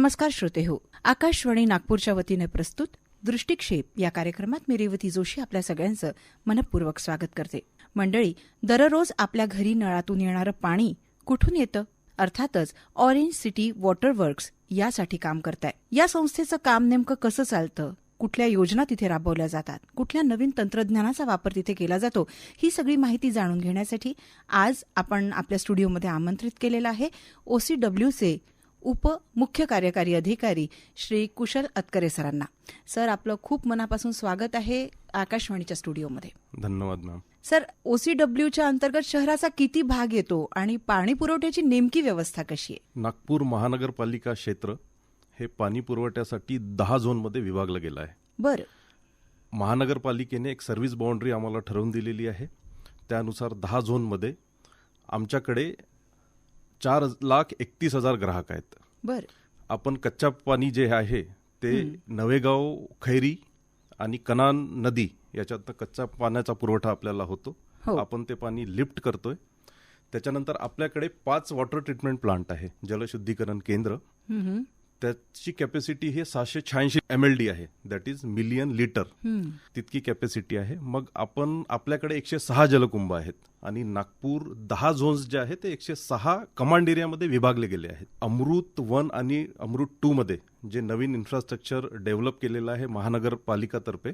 नमस्कार श्रोते हो आकाशवाणी नागपूरच्या वतीने प्रस्तुत दृष्टिक्षेप या कार्यक्रमात मी रेवती जोशी आपल्या सगळ्यांचं मनपूर्वक स्वागत करते. मंडळी दररोज आपल्या घरी नळातून येणारं पाणी कुठून येतं? अर्थातच ऑरेंज सिटी वॉटर वर्क्स यासाठी काम करताय. या संस्थेचं काम नेमकं कसं चालतं? कुठल्या योजना तिथे राबवल्या जातात? कुठल्या नवीन तंत्रज्ञानाचा वापर तिथे केला जातो? ही सगळी माहिती जाणून घेण्यासाठी आज आपण आपल्या स्टुडिओमध्ये आमंत्रित केलेलं आहे. ओसीडब्ल्यूचे उप मुख्य कार्यकारी अधिकारी श्री कुशल अतकरे सरांना. सर आपलं खूप मनापासून स्वागत आहे आकाशवाणीच्या स्टुडिओमध्ये. धन्यवाद मॅम सर ओसीडब्ल्यूच्या अंतर्गत शहराचा किती भाग येतो आणि पाणी पुरवठ्याची नेमकी व्यवस्था कशी आहे? नागपूर महानगरपालिका क्षेत्र हे पाणी पुरवठ्यासाठी दहा झोनमध्ये विभागलं गेलं आहे. बरं. महानगरपालिकेने एक सर्व्हिस बाउंड्री आम्हाला ठरवून दिलेली आहे. त्यानुसार दहा झोनमध्ये आमच्याकडे चार लाख एकतीस हजार ग्राहक आहेत. बरं. आपण कच्च्या पाणी जे आहे ते नवेगाव खैरी आणि कनान नदी याच्यातनं कच्च्या पाण्याचा पुरवठा आपल्याला होतो. हो. आपण ते पाणी लिफ्ट करतोय. त्याच्यानंतर आपल्याकडे पाच वॉटर ट्रीटमेंट प्लांट आहे जलशुद्धीकरण केंद्र. त्याची कॅपॅसिटी हे सहाशे शहाऐंशी एम एल डी आहे. That is million litre. तितकी कॅपॅसिटी आहे. मग आपण आपल्याकडे एकशे सहा जलकुंभ आहेत. आणि नागपूर दहा झोन्स जे आहेत ते एकशे सहा कमांड एरियामध्ये विभागले गेले आहेत. अमृत वन आणि अमृत टू मध्ये जे नवीन इन्फ्रास्ट्रक्चर डेव्हलप केलेलं आहे महानगरपालिकातर्फे.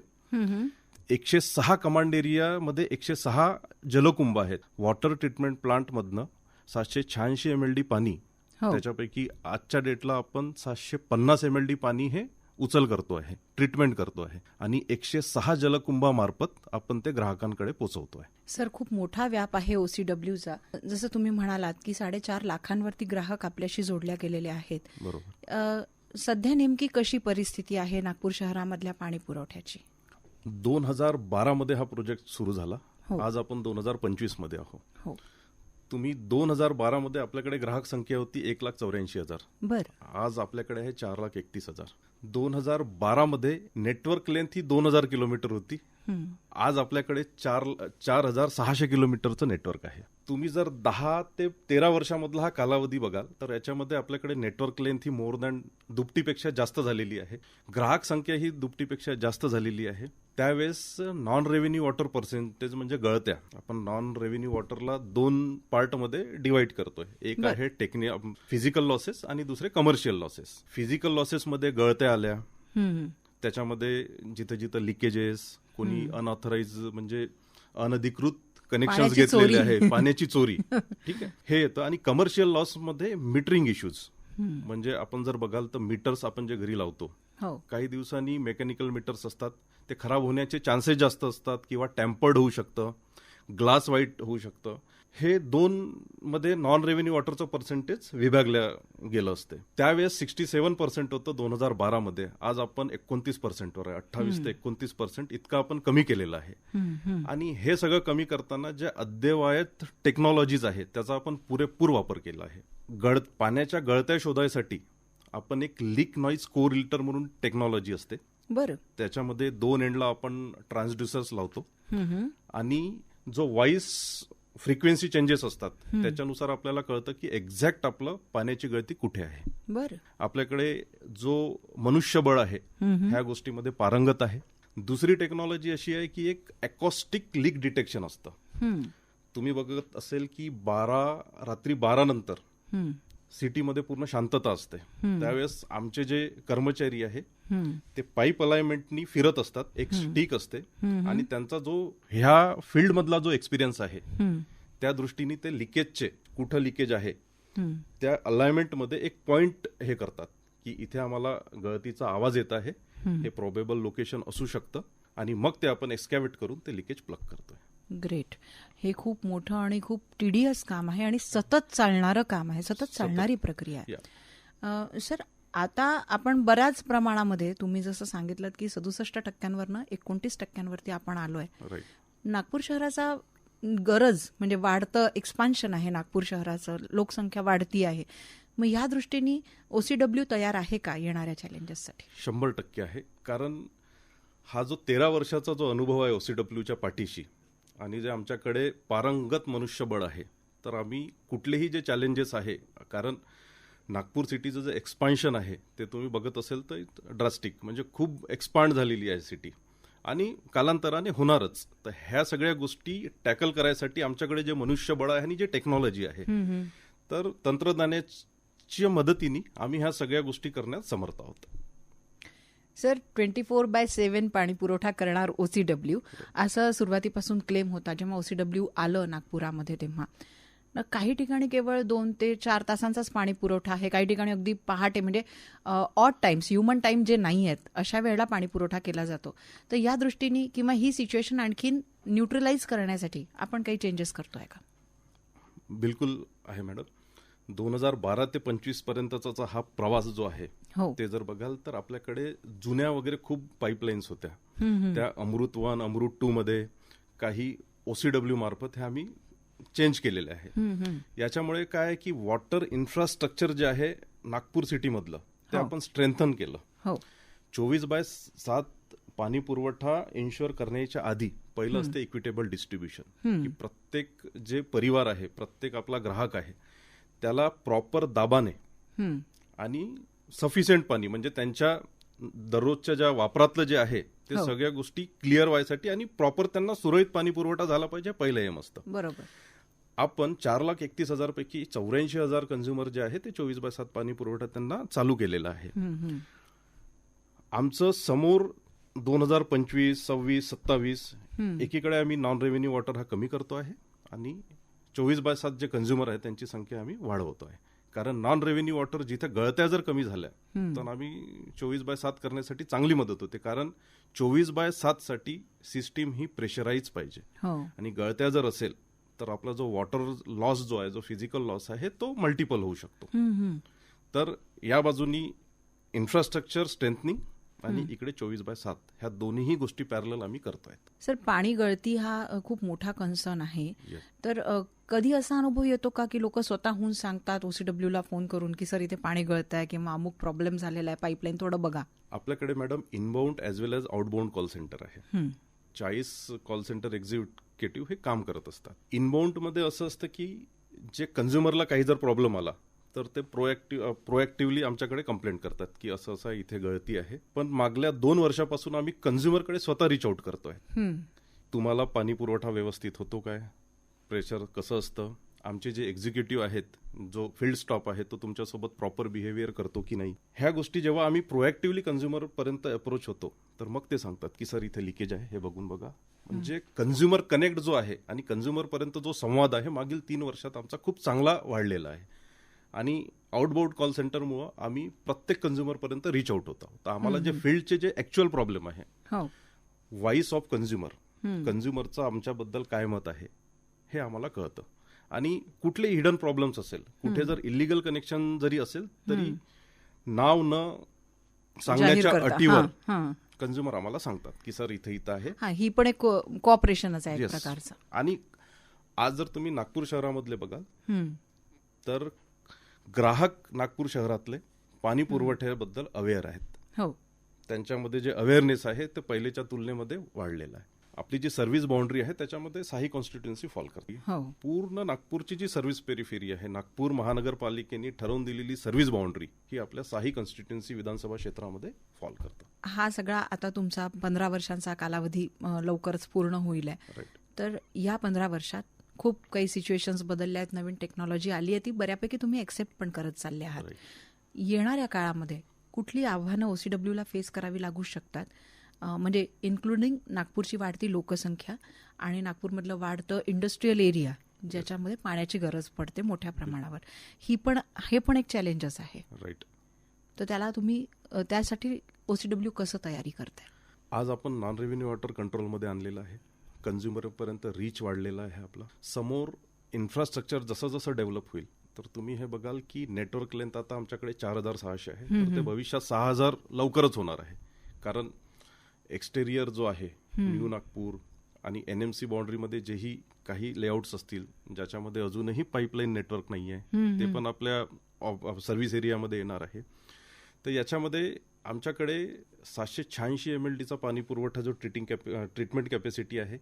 एकशे सहा कमांड एरियामध्ये एकशे सहा जलकुंभ आहेत. वॉटर ट्रीटमेंट प्लांटमधनं सातशे शहाऐंशी एम एल डी पाणी त्याच्यापैकी आजच्या डेटला आपण सातशे पन्नास एम एल डी पाणी हे उचल करतो आहे ट्रीटमेंट करतो आहे आणि एकशे सहा जलकुंभामार्फत आपण ते ग्राहकांकडे पोहोचवतो आहे. सर खूप मोठा व्याप आहे ओसीडब्ल्यूचा जसं तुम्ही म्हणालात की साडेचार लाखांवरती ग्राहक आपल्याशी जोडल्या गेलेले आहेत. बरोबर. सध्या नेमकी कशी परिस्थिती आहे नागपूर शहरामधल्या पाणी पुरवठ्याची? दोन हजार बारा मध्ये हा प्रोजेक्ट सुरू झाला. हो. आज आपण दोन हजार पंचवीसमध्ये आहोत. हो. तुम्ही दोन हजार बारा मध्ये आपल्याकडे ग्राहक संख्या होती एक लाख चौऱ्याऐंशी हजार. बर. आज आपल्याकडे आहे चार लाख एकतीस हजार. दोन हजार बारा मध्ये नेटवर्क लेंथ ही दोन हजार किलोमीटर होती. आज आपल्याकडे चार चार हजार सहाशे किलोमीटरचं नेटवर्क आहे. तुम्ही जर दहा ते तेरा वर्षामधला हा कालावधी बघाल तर याच्यामध्ये आपल्याकडे नेटवर्क लेंथ ही मोर दॅन दुपटीपेक्षा जास्त झालेली आहे. ग्राहक संख्या ही दुपटीपेक्षा जास्त झालेली आहे. त्यावेळेस नॉन रेव्हेन्यू वॉटर पर्सेंटेज म्हणजे गळत्या. आपण नॉन रेव्हेन्यू वॉटरला दोन पार्टमध्ये डिवाइड करतोय. एक. आहे टेक्नि फिजिकल लॉसेस आणि दुसरे कमर्शियल लॉसेस फिजिकल लॉसेसमध्ये गळत्या आल्या. हम्म. त्याच्यामध्ये जिथं जिथं लिकेजेस कोणी अनऑथराईज म्हणजे अनधिकृत कनेक्शन घेतलेले. आहे पाण्याची चोरी. ठीक आहे? हे येतं. आणि कमर्शियल लॉसमध्ये मीटरिंग इश्यूज. म्हणजे आपण जर बघाल तर मीटर्स आपण जे घरी लावतो हो. काही दिवसांनी मेकॅनिकल मीटर्स असतात. ते खराब होण्याचे चान्सेस जास्त असतात किंवा टॅम्पर्ड होऊ शकतं ग्लास वाईट होऊ शकतं. हे दोन मध्ये नॉन रेव्हेन्यू वॉटरचं पर्सेंटेज विभागलं गेलं असते. त्यावेळेस सिक्स्टी सेव्हन पर्सेंट होतं दोन हजार बारामध्ये आज आपण एकोणतीस पर्सेंटवर आहे. अठ्ठावीस ते एकोणतीस पर्सेंट इतकं आपण कमी केलेलं आहे. आणि हे सगळं कमी करताना ज्या अद्ययावत टेक्नॉलॉजीज आहेत त्याचा आपण पुरेपूर वापर केला आहे. गळ पाण्याच्या गळत्या शोधायसाठी आपण एक लीक नॉईज कोरिलेटर म्हणून टेक्नॉलॉजी असते. बरं. त्याच्यामध्ये दोन एंडला आपण ट्रान्सड्युसर्स लावतो. आणि जो व्हॉइस फ्रिक्वेन्सी चेंजेस असतात त्याच्यानुसार आपल्याला कळतं की एक्झॅक्ट आपलं पाण्याची गळती कुठे आहे बरं आपल्याकडे जो मनुष्यबळ आहे. ह्या गोष्टीमध्ये पारंगत आहे दुसरी टेक्नॉलॉजी अशी आहे की एक अकॉस्टिक लीक डिटेक्शन असतं. तुम्ही बघत असेल की बारा रात्री बारा नंतर. सिटीमध्ये पूर्ण शांतता असते. त्यावेळेस आमचे जे कर्मचारी आहे. ते पाईप अलाइनमेंटनी फिरत असतात एक स्टिक असते. आणि त्यांचा जो ह्या फील्ड मधला जो एक्सपिरियन्स आहे. त्या दृष्टीने ते लिकेजचे कुठं लिकेज आहे. त्या अलाइनमेंटमध्ये एक पॉइंट हे करतात की इथे आम्हाला गळतीचा आवाज येत आहे हे प्रोबेबल लोकेशन असू शकतं आणि मग ते आपण एक्स्कॅवेट करून ते लिकेज प्लग करतोय ग्रेट हे खूप मोठं आणि खूप टिडियस काम आहे आणि सतत चालणारं काम आहे सतत चालणारी प्रक्रिया आहे. या. सर आता आपण बऱ्याच प्रमाणामध्ये तुम्ही जसं सांगितलं की सदुसष्ट टक्क्यांवरनं एकोणतीस टक्क्यांवरती आपण आलोय. राईट नागपूर शहराचा गरज म्हणजे वाढतं एक्सपान्शन आहे नागपूर शहराचं लोकसंख्या वाढती आहे. मग ह्या दृष्टीने ओसीडब्ल्यू तयार आहे का येणाऱ्या चॅलेंजेससाठी शंभर टक्के आहे. कारण हा जो तेरा वर्षाचा जो अनुभव आहे ओसीडब्ल्यूच्या पाठीशी आणि जे आमच्याकडे पारंगत मनुष्यबळ आहे तर आम्ही कुठलेही जे चॅलेंजेस आहे कारण नागपूर सिटीचं जे एक्सपान्शन आहे ते तुम्ही बघत असेल तर ड्रास्टिक म्हणजे खूप एक्सपांड झालेली आहे सिटी आणि कालांतराने होणारच. तर ह्या सगळ्या गोष्टी टॅकल करायसाठी आमच्याकडे जे मनुष्यबळ आहे आणि जे टेक्नॉलॉजी आहे तर तंत्रज्ञानाच्या मदतीने आम्ही ह्या सगळ्या गोष्टी करण्यात समर्थ आहोत. Sir twenty four by seven पाणी पुरवठा करणार ओसीडब्ल्यू असं सुरुवातीपासून क्लेम होता जेव्हा ओसीडब्ल्यू आलं नागपुरामध्ये तेव्हा. काही ठिकाणी केवळ दोन ते चार तासांचाच पाणी पुरवठा आहे. काही ठिकाणी अगदी पहाटे म्हणजे ऑट टाइम्स ह्युमन टाइम जे नाही आहेत अशा वेळेला पाणी पुरवठा केला जातो. तर या दृष्टीने किंवा ही सिच्युएशन आणखीन न्यूट्रलाइज करण्यासाठी आपण काही चेंजेस करतोय का? बिलकुल आहे मॅडम दोन हजार बारा ते पंचवीस पर्यंतचा हा प्रवास जो आहे हो. ते जर बघाल तर आपल्याकडे जुन्या वगैरे खूप पाईपलाईन्स होत्या. त्या अमृत वन अमृत टू मध्ये काही ओसीडब्ल्यू मार्फत हे आम्ही चेंज केलेले आहे. याच्यामुळे काय की वॉटर इन्फ्रास्ट्रक्चर जे आहे नागपूर सिटीमधलं ते हो. आपण स्ट्रेंथन केलं. हो. चोवीस बाय सात पाणी पुरवठा इन्शुअर करण्याच्या आधी पहिलं असते इक्विटेबल डिस्ट्रीब्युशन की प्रत्येक जे परिवार आहे प्रत्येक आपला ग्राहक आहे त्याला प्रॉपर दाबाने. आणि सफिशियंट पाणी म्हणजे त्यांच्या दररोजच्या ज्या वापरातलं जे आहे ते हो. सगळ्या गोष्टी क्लिअर व्हायसाठी आणि प्रॉपर त्यांना सुरळीत पाणी पुरवठा झाला पाहिजे पहिलं एम असतं बरोबर आपण चार लाख एकतीस हजार पैकी चौऱ्याऐंशी हजार कन्झ्युमर जे आहे ते चोवीस बाय सात पाणी पुरवठा त्यांना चालू केलेला आहे. आमचं समोर दोन हजार पंचवीस सव्वीस सत्तावीस. एकीकडे आम्ही नॉन रेव्हेन्यू वॉटर हा कमी करतो आहे आणि चोवीस बाय सात जे कन्झ्युमर आहे त्यांची संख्या आम्ही वाढवतो आहे कारण नॉन रेव्हेन्यू वॉटर जिथे गळत्या जर कमी झाल्या तर आम्ही चोवीस बाय सात करण्यासाठी चांगली मदत होते. कारण चोवीस बाय सात साठी सिस्टीम ही प्रेशराईज पाहिजे. हो. आणि गळत्या जर असेल तर आपला जो वॉटर लॉस जो आहे जो फिजिकल लॉस आहे तो मल्टिपल होऊ शकतो. तर या बाजूनी इन्फ्रास्ट्रक्चर स्ट्रेंथनिंग आणि इकडे चोवीस बाय सात ह्या दोन्हीही गोष्टी पॅरल आम्ही करतोय. सर पाणी गळती हा खूप मोठा कन्सर्न आहे. तर कधी असा अनुभव येतो का की लोक स्वतःहून सांगतात OCW ला फोन करून की सर इथे पाणी गळत आहे किंवा अमुक प्रॉब्लेम झालेला आहे पाईपलाईन थोडं बघा. आपल्याकडे madam inbound as well as outbound call centre आहे. चाळीस कॉल सेंटर एक्झिक्युटिव्ह हे काम करत असतात. इनबाउंडमध्ये असं असतं की जे कन्झ्युमरला काही जर प्रॉब्लेम आला तर ते प्रोएक्टिव्ह प्रोएक्टिव्हली आमच्याकडे कंप्लेंट करतात की असं असं इथे गळती आहे. पण मागल्या दोन वर्षापासून आम्ही कन्झ्युमरकडे स्वतः रिच आउट करतोय. तुम्हाला पाणी पुरवठा व्यवस्थित होतो काय? प्रेशर कसं असतं? आमचे जे एक्झिक्युटिव्ह आहेत जो फील्ड स्टॉप आहे तो तुमच्यासोबत प्रॉपर बिहेवियर करतो की नाही? ह्या गोष्टी जेव्हा आम्ही प्रोएक्टिव्हली कन्झ्युमर पर्यंत अप्रोच होतो तर मग ते सांगतात की सर इथे लिकेज आहे हे बघून बघा. म्हणजे कन्झ्युमर कनेक्ट जो आहे आणि कन्झ्युमर पर्यंत जो संवाद आहे मागील तीन वर्षात आमचा खूप चांगला वाढलेला आहे. आणि आउटबाउंड कॉल सेंटरमुळं आम्ही प्रत्येक कन्झ्युमर पर्यंत रिच आउट होतो. तर आम्हाला जे फील्डचे जे ऍक्च्युअल प्रॉब्लेम आहे हो. व्हॉइस ऑफ कन्झ्युमर कन्झ्युमरचं आमच्याबद्दल काय मत आहे हे आम्हाला कळतं. आणि कुठले हिडन प्रॉब्लेम्स असेल कुठे जर इलिगल कनेक्शन जरी असेल तरी नाव न सांगण्याच्या. अटीवर. कन्झ्युमर आम्हाला सांगतात की सर इथे इथं आहे. हा पण एक कॉपरेशनच आहे आणि आज जर तुम्ही नागपूर शहरामधले बघाल. तर ग्राहक नागपूर शहरातले पाणी पुरवठ्याबद्दल अवेअर आहेत. हो. त्यांच्यामध्ये जे अवेअरनेस आहे ते पहिलेच्या तुलनेमध्ये वाढलेलं आहे. आपली जी सर्व्हिस बाउंड्री आहे त्याच्यामध्ये साही कॉन्स्टिट्युन्सी फॉल करते. हो. पूर्ण नागपूरची जी सर्व्हिस पेरिफेरी आहे नागपूर महानगरपालिकेने ठरवून दिलेली सर्व्हिस बाउंड्री ही आपल्या साही कॉन्स्टिट्युन्सी विधानसभा क्षेत्रामध्ये फॉल करतं. हा सगळा आता तुमचा पंधरा वर्षांचा कालावधी लवकरच पूर्ण होईल तर या पंधरा वर्षात खूप काही सिच्युएशन्स बदलल्या आहेत. नवीन टेक्नॉलॉजी आली आहे. ती बऱ्यापैकी तुम्ही एक्सेप्ट पण करत चालले आहात. येणाऱ्या काळामध्ये कुठली आव्हानं ओसीडब्ल्यूला फेस करावी लागू शकतात? म्हणजे इन्क्लुडिंग नागपूरची वाढती लोकसंख्या आणि नागपूरमधलं वाढतं इंडस्ट्रीयल एरिया ज्याच्यामध्ये पाण्याची गरज पडते मोठ्या प्रमाणावर. ही पण हे पण एक चॅलेंजच आहे. राईट तर त्याला तुम्ही त्यासाठी ओसीडब्ल्यू कसं तयारी करताय? आज आपण नॉन रेव्हेन्यू वॉटर कंट्रोलमध्ये आणलेलं आहे. कन्झ्युमरपर्यंत रीच वाढलेला आहे आपला. समोर इन्फ्रास्ट्रक्चर जसं जसं डेव्हलप होईल तर तुम्ही हे बघाल की नेटवर्क लेंथ आता आमच्याकडे चार हजार सहाशे आहे. तर ते भविष्यात सहा हजार लवकरच होणार आहे. कारण एक्सटेरियर जो आहे न्यू नागपूर आणि एन एम सी बाउंड्रीमध्ये जेही काही लेआउट्स असतील ज्याच्यामध्ये अजूनही पाईपलाईन नेटवर्क नाही आहे ते पण आपल्या सर्व्हिस एरियामध्ये येणार आहे. तर याच्यामध्ये आमच्याकडे सातशे शहाऐंशी एम एल डीचा पाणी पुरवठा जो ट्रिटिंग कॅप ट्रीटमेंट कॅपॅसिटी आहे.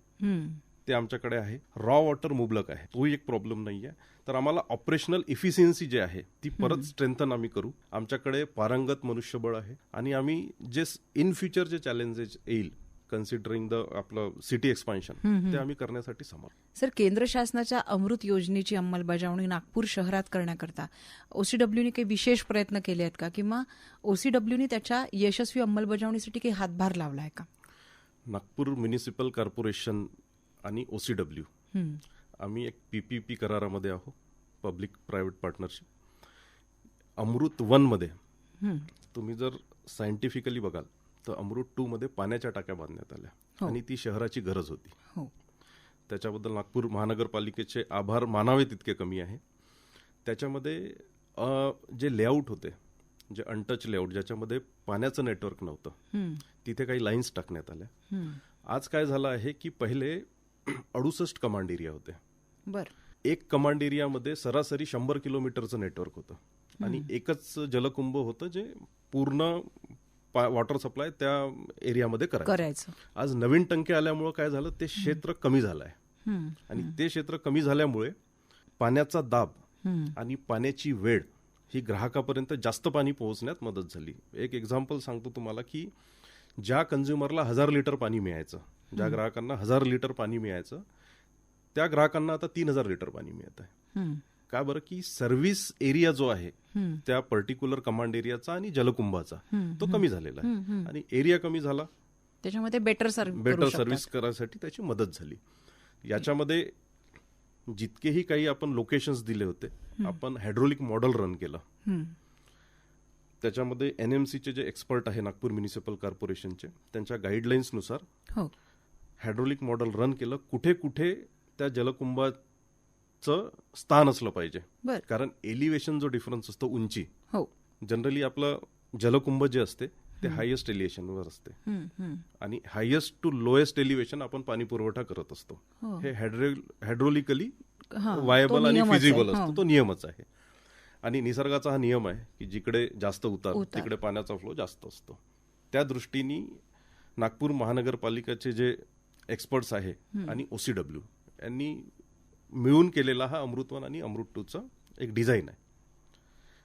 ते आमच्याकडे आहे. रॉ वॉटर मुबलक आहे. तोही एक प्रॉब्लेम नाही आहे तर आम्हाला ऑपरेशनल इफिशियन्सी जे आहे ती परत स्ट्रेंथन आम्ही करू. आमच्याकडे पारंगत मनुष्यबळ आहे. आणि आम्ही जे इन फ्युचर जे चॅलेंजेस येईल कन्सिडरिंग द आपलं सिटी एक्सपान्शन ते आम्ही करण्यासाठी समर्थ. सर केंद्र शासनाच्या अमृत योजनेची अंमलबजावणी नागपूर शहरात करण्याकरता ओसीडब्ल्यूने काही विशेष प्रयत्न केले आहेत का? किंवा ओसीडब्ल्यूने त्याच्या यशस्वी अंमलबजावणीसाठी काही हातभार लावला आहे का? नागपूर म्युनिसिपल कॉर्पोरेशन आणि ओसीडब्ल्यू. आम्ही एक पीपीपी करारामध्ये आहोत पब्लिक प्रायव्हेट पार्टनरशिप अमृत वनमध्ये. तुम्ही जर सायंटिफिकली बघाल तर अमृत टू मध्ये पाण्याच्या टाक्या बांधण्यात आल्या. हो. आणि ती शहराची गरज होती. हो. त्याच्याबद्दल नागपूर महानगरपालिकेचे आभार मानावे तितके कमी आहे. त्याच्यामध्ये जे लेआउट होते जे अनटच लेआउट ज्याच्यामध्ये पाण्याचं नेटवर्क नव्हतं. तिथे काही लाईन्स टाकण्यात आल्या. आज काय झालं आहे की पहिले अडुसष्ट कमांड एरिया होते. बर. एक कमांड एरियामध्ये सरासरी शंभर किलोमीटरचं नेटवर्क होतं. आणि एकच जलकुंभ होतं जे पूर्ण वॉटर सप्लाय त्या एरियामध्ये करायचं. करायचं. आज नवीन टंके आल्यामुळं काय झालं ते क्षेत्र कमी झालं आहे. आणि ते क्षेत्र कमी झाल्यामुळे पाण्याचा दाब. आणि पाण्याची वेळ ही ग्राहकापर्यंत जास्त पाणी पोहोचण्यात मदत झाली. एक एक्झाम्पल सांगतो तुम्हाला की ज्या कन्झ्युमरला हजार लिटर पाणी मिळायचं ज्या ग्राहकांना हजार लिटर पाणी मिळायचं त्या ग्राहकांना आता तीन हजार लिटर पाणी मिळत आहे. का बरं की सर्व्हिस एरिया जो आहे. त्या पर्टिक्युलर कमांड एरियाचा आणि जलकुंभाचा तो कमी झालेला आहे. आणि एरिया कमी झाला त्याच्यामध्ये बेटर सर्व्हिस बेटर सर्व्हिस करायसाठी त्याची मदत झाली. याच्यामध्ये जितकेही काही आपण लोकेशन्स दिले होते आपण हायड्रोलिक मॉडेल रन केलं. त्याच्यामध्ये एन एम सीचे जे एक्सपर्ट आहे नागपूर म्युनिसिपल कॉर्पोरेशनचे त्यांच्या गाईडलाईन्सनुसार हायड्रोलिक मॉडेल रन केलं. कुठे कुठे त्या जलकुंभाचं स्थान असलं पाहिजे. कारण एलिव्हेशन जो डिफरन्स असतो उंची. हो. जनरली आपलं जलकुंभ जे असते ते हायएस्ट एलिव्हेशनवर असते. आणि हायएस्ट टू लोएस्ट एलिव्हेशन आपण पाणी पुरवठा करत असतो. हो. हे हायड्रोलिकली वायबल आणि. फिजिबल. असतो. तो नियमच आहे. आणि निसर्गाचा हा नियम आहे की जिकडे जास्त उतार उतार. तिकडे पाण्याचा फ्लो जास्त असतो. त्या दृष्टीने नागपूर महानगरपालिकेचे जे एक्सपर्ट्स आहे आणि ओसीडब्ल्यू यांनी मिळून केलेला हा अमृतवन आणि अमृत टूचा एक डिझाईन आहे.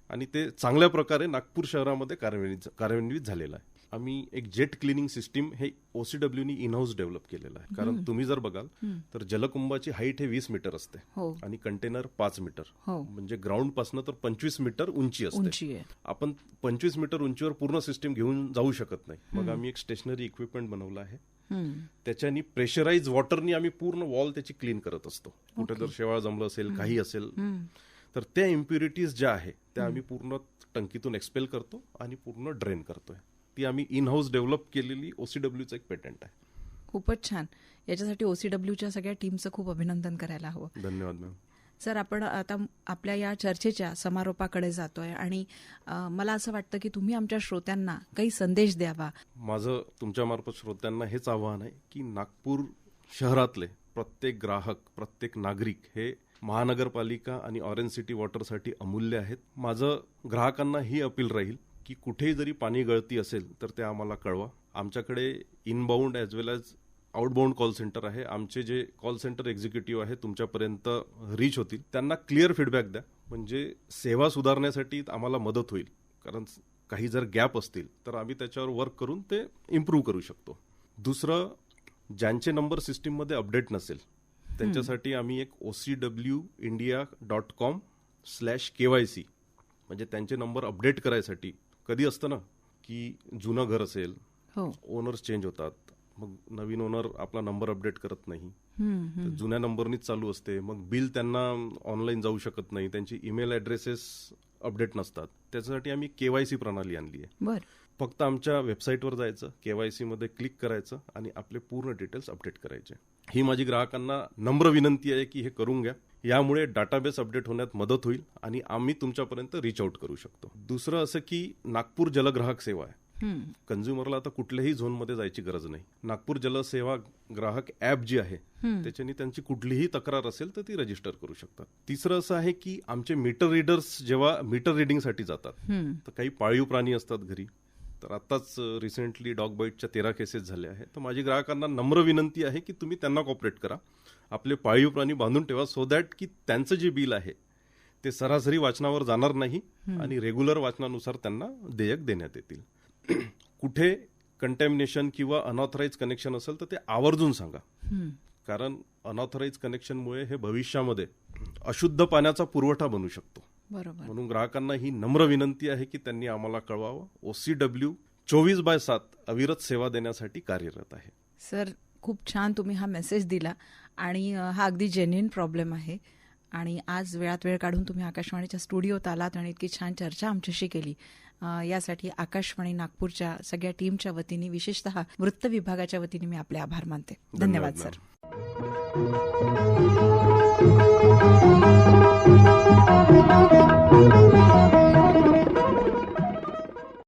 आणि ते चांगल्या प्रकारे नागपूर शहरामध्ये कार्यान्वित कार्यान्वित झालेलं आहे. आम्ही एक जेट क्लिनिंग सिस्टीम हे ओसीडब्ल्यूनी इन हाऊस डेव्हलप केलेलं आहे. कारण तुम्ही जर बघाल तर जलकुंभाची हाईट हे वीस मीटर असते हो. आणि कंटेनर पाच मीटर हो. म्हणजे ग्राउंड पासनं तर पंचवीस मीटर उंची असते. आपण पंचवीस मीटर उंचीवर पूर्ण सिस्टीम घेऊन जाऊ शकत नाही. मग आम्ही एक स्टेशनरी इक्विपमेंट बनवलं आहे. त्याच्यानी प्रेशराईज वॉटरनी आम्ही पूर्ण वॉल त्याची क्लीन करत असतो. कुठे जर शेवाळ जमलं असेल काही असेल. तर त्या इम्प्युरिटीज ज्या आहे त्या आम्ही पूर्ण टंकीतून एक्सपेल करतो आणि पूर्ण ड्रेन करतोय. ती आम्ही इन हाऊस डेव्हलप केलेली ओसीडब्ल्यूचं एक पेटंट आहे. खूपच छान. याच्यासाठी ओसीडब्ल्यूच्या सगळ्या टीमचं खूप अभिनंदन करायला हवं. धन्यवाद मॅम सर आपण आता आपल्या या चर्चेच्या समारोपाकडे जातोय आणि मला असं वाटतं की तुम्ही आमच्या श्रोत्यांना काही संदेश द्यावा. माझं तुमच्यामार्फत श्रोत्यांना हेच आव्हान आहे की नागपूर शहरातले प्रत्येक ग्राहक प्रत्येक नागरिक हे महानगरपालिका आणि ऑरेंज सिटी वॉटरसाठी अमूल्य आहेत. माझं ग्राहकांना ही अपील राहील की कुठेही जरी पाणी गळती असेल तर ते आम्हाला कळवा. आमच्याकडे inbound as well as outbound call centre आहे. आमचे जे कॉल सेंटर एक्झिक्युटिव्ह आहे तुमच्यापर्यंत रीच होतील. त्यांना क्लिअर फीडबॅक द्या. म्हणजे सेवा सुधारण्यासाठी आम्हाला मदत होईल. कारण काही जर गॅप असतील तर आम्ही त्याच्यावर वर्क करून ते इम्प्रूव्ह करू शकतो. दुसरं ज्यांचे नंबर सिस्टीममध्ये अपडेट नसेल त्यांच्यासाठी आम्ही एक O C W India dot com slash K Y C म्हणजे त्यांचे नंबर अपडेट करायसाठी. कधी असतं ना की जुनं घर असेल हो. ओनर्स चेंज होतात. मग नवीन ओनर आपला नंबर अपडेट करत नाही. जुन्या नंबरनीच चालू असते. मग बिल त्यांना ऑनलाईन जाऊ शकत नाही. त्यांची ईमेल ॲड्रेसेस अपडेट नसतात. त्याच्यासाठी आम्ही केवायसी प्रणाली आणली आहे. फक्त आमच्या वेबसाईटवर जायचं केवायसी मध्ये क्लिक करायचं आणि आपले पूर्ण डिटेल्स अपडेट करायचे. ही माझी ग्राहकांना नम्र विनंती आहे की हे करून घ्या. यामुळे डाटाबेस अपडेट होण्यात मदत होईल आणि आम्ही तुमच्यापर्यंत रिच आउट करू शकतो. दुसरं असं की नागपूर जलग्राहक सेवा आहे. कन्झ्युमरला आता कुठल्याही झोनमध्ये जायची गरज नाही. नागपूर जलसेवा ग्राहक ॲप जी आहे त्याच्यानी त्यांची कुठलीही तक्रार असेल तर ती रजिस्टर करू शकतात. तिसरं असं आहे की आमचे मीटर रिडर्स जेव्हा मीटर रिडिंगसाठी जातात. तर काही पाळीव प्राणी असतात घरी. तर आत्ताच रिसेंटली डॉग बाईटच्या तेरा केसेस झाल्या आहेत. तर माझी ग्राहकांना नम्र विनंती आहे की तुम्ही त्यांना कॉपरेट करा. आपले पाळीव प्राणी बांधून ठेवा सो दॅट की त्यांचं जे बिल आहे ते सरासरी वाचनावर जाणार नाही आणि रेग्युलर वाचनानुसार त्यांना देयक देण्यात येतील. कुठे कंटॅमिनेशन किंवा अनऑथराईज कनेक्शन असेल तर ते आवर्जून सांगा. कारण अनऑथराईज कनेक्शनमुळे हे भविष्यामध्ये अशुद्ध पाण्याचा पुरवठा बनू शकतो. बरोबर. म्हणून ग्राहकांना ही नम्र विनंती आहे की त्यांनी आम्हाला कळवावं. ओसीडब्ल्यू चोवीस बाय सात अविरत सेवा देण्यासाठी कार्यरत आहे. सर खूप छान तुम्ही हा मेसेज दिला आणि हा अगदी जेन्युइन प्रॉब्लेम आहे. आणि आज वेळात वेळ काढून तुम्ही आकाशवाणीच्या स्टुडिओत आलात आणि इतकी छान चर्चा आमच्याशी केली. यासाठी आकाशवाणी नागपूरच्या सगळ्या टीमच्या वतीने विशेषतः वृत्त विभागाच्या वतीने मी आपले आभार मानते. धन्यवाद धन्यवाद, सर.